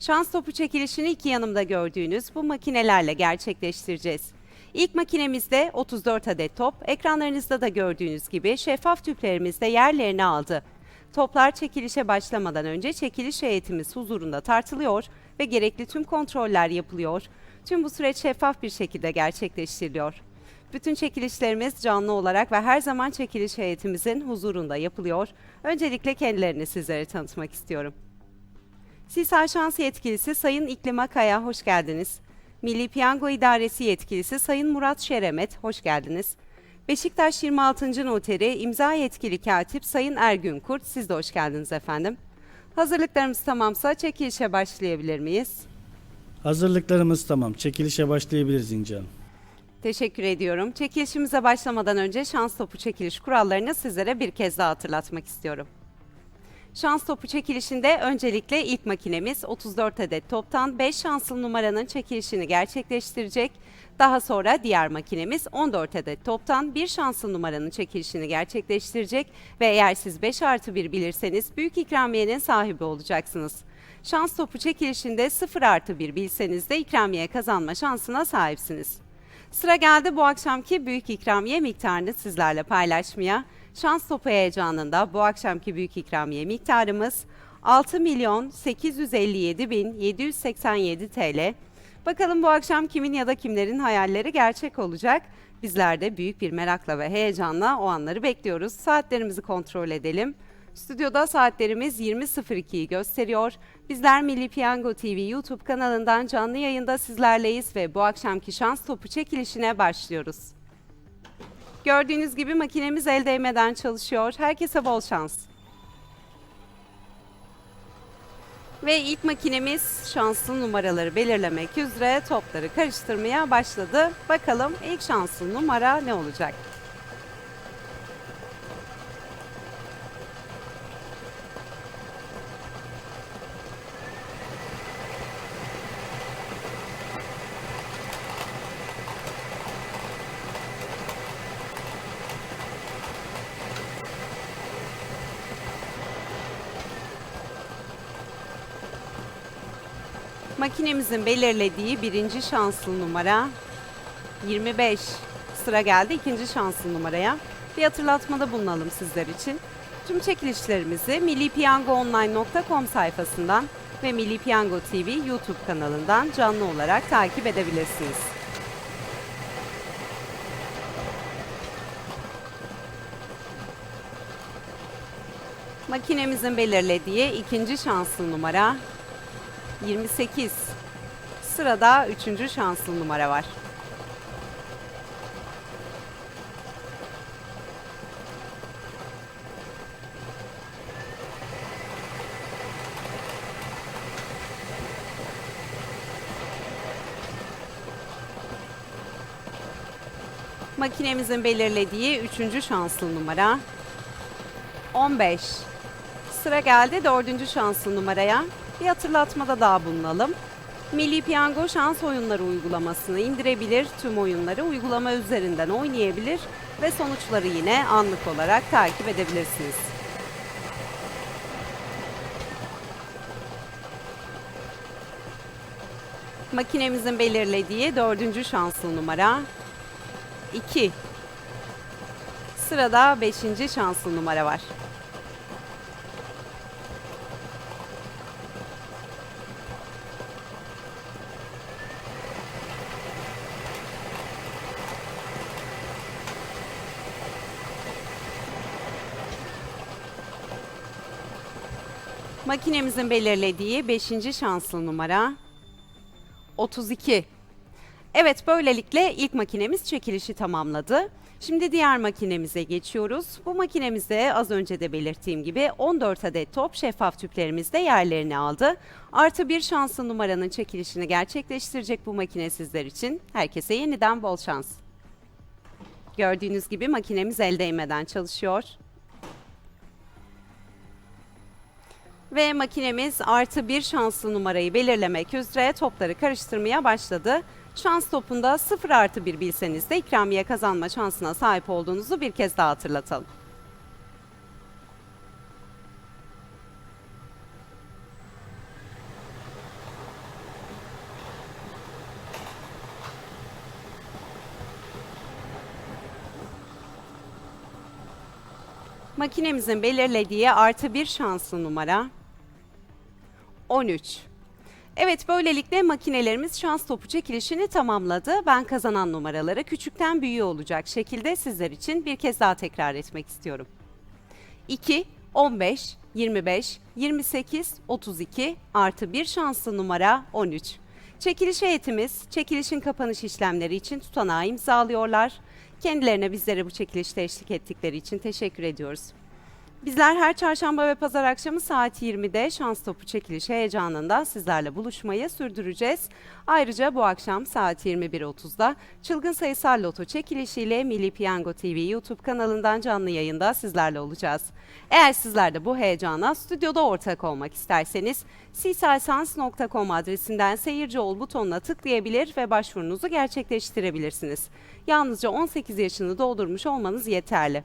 Şans topu çekilişini iki yanımda gördüğünüz bu makinelerle gerçekleştireceğiz. İlk makinemizde 34 adet top, ekranlarınızda da gördüğünüz gibi şeffaf tüplerimizde yerlerini aldı. Toplar çekilişe başlamadan önce çekiliş heyetimiz huzurunda tartılıyor ve gerekli tüm kontroller yapılıyor. Tüm bu süreç şeffaf bir şekilde gerçekleştiriliyor. Bütün çekilişlerimiz canlı olarak ve her zaman çekiliş heyetimizin huzurunda yapılıyor. Öncelikle kendilerini sizlere tanıtmak istiyorum. Sisal Şans Yetkilisi Sayın İklim Akay'a hoş geldiniz. Milli Piyango İdaresi Yetkilisi Sayın Murat Şeremet, hoş geldiniz. Beşiktaş 26. Noteri İmza Yetkili Katip Sayın Ergün Kurt, siz de hoş geldiniz efendim. Hazırlıklarımız tamamsa çekilişe başlayabilir miyiz? Hazırlıklarımız tamam. Çekilişe başlayabiliriz İnce Hanım. Teşekkür ediyorum. Çekilişimize başlamadan önce şans topu çekiliş kurallarını sizlere bir kez daha hatırlatmak istiyorum. Şans topu çekilişinde öncelikle ilk makinemiz 34 adet toptan 5 şanslı numaranın çekilişini gerçekleştirecek. Daha sonra diğer makinemiz 14 adet toptan 1 şanslı numaranın çekilişini gerçekleştirecek ve eğer siz 5 artı 1 bilirseniz büyük ikramiyenin sahibi olacaksınız. Şans topu çekilişinde 0 artı 1 bilseniz de ikramiye kazanma şansına sahipsiniz. Sıra geldi bu akşamki büyük ikramiye miktarını sizlerle paylaşmaya. Şans topu heyecanında bu akşamki büyük ikramiye miktarımız 6 milyon 857 bin 787 TL. Bakalım bu akşam kimin ya da kimlerin hayalleri gerçek olacak? Bizler de büyük bir merakla ve heyecanla o anları bekliyoruz. Saatlerimizi kontrol edelim. Stüdyoda saatlerimiz 20.02'yi gösteriyor. Bizler Milli Piyango TV YouTube kanalından canlı yayında sizlerleyiz ve bu akşamki şans topu çekilişine başlıyoruz. Gördüğünüz gibi makinemiz el değmeden çalışıyor. Herkese bol şans. Ve ilk makinemiz şanslı numaraları belirlemek üzere topları karıştırmaya başladı. Bakalım ilk şanslı numara ne olacak? Makinemizin belirlediği birinci şanslı numara 25. Sıra geldi ikinci şanslı numaraya. Bir hatırlatmada bulunalım sizler için. Tüm çekilişlerimizi millipiyangoonline.com sayfasından ve Milli Piyango TV YouTube kanalından canlı olarak takip edebilirsiniz. Makinemizin belirlediği ikinci şanslı numara 28. Sırada üçüncü şanslı numara var. Makinemizin belirlediği üçüncü şanslı numara 15. Sıra geldi dördüncü şanslı numaraya. Bir hatırlatmada daha bulunalım. Milli Piyango şans oyunları uygulamasını indirebilir, tüm oyunları uygulama üzerinden oynayabilir ve sonuçları yine anlık olarak takip edebilirsiniz. Makinemizin belirlediği dördüncü şanslı numara 2. Sırada beşinci şanslı numara var. Makinemizin belirlediği 5. şanslı numara 32. Evet böylelikle ilk makinemiz çekilişi tamamladı. Şimdi diğer makinemize geçiyoruz. Bu makinemizde az önce de belirttiğim gibi 14 adet top şeffaf tüplerimizde yerlerini aldı. Artı bir şanslı numaranın çekilişini gerçekleştirecek bu makine sizler için. Herkese yeniden bol şans. Gördüğünüz gibi makinemiz el değmeden çalışıyor. Ve makinemiz artı bir şanslı numarayı belirlemek üzere topları karıştırmaya başladı. Şans topunda 0 artı 1 bilseniz de ikramiye kazanma şansına sahip olduğunuzu bir kez daha hatırlatalım. Makinemizin belirlediği artı bir şanslı numara 13. Evet böylelikle makinelerimiz şans topu çekilişini tamamladı. Ben kazanan numaraları küçükten büyüğe olacak şekilde sizler için bir kez daha tekrar etmek istiyorum. 2, 15, 25, 28, 32 artı bir şanslı numara 13. Çekiliş heyetimiz çekilişin kapanış işlemleri için tutanağı imzalıyorlar. Kendilerine bizlere bu çekilişte eşlik ettikleri için teşekkür ediyoruz. Bizler her çarşamba ve pazar akşamı saat 20'de şans topu çekiliş heyecanında sizlerle buluşmayı sürdüreceğiz. Ayrıca bu akşam saat 21.30'da çılgın sayısal loto çekilişiyle Milli Piyango TV YouTube kanalından canlı yayında sizlerle olacağız. Eğer sizler de bu heyecana stüdyoda ortak olmak isterseniz sisalsans.com adresinden seyirci ol butonuna tıklayabilir ve başvurunuzu gerçekleştirebilirsiniz. Yalnızca 18 yaşını doldurmuş olmanız yeterli.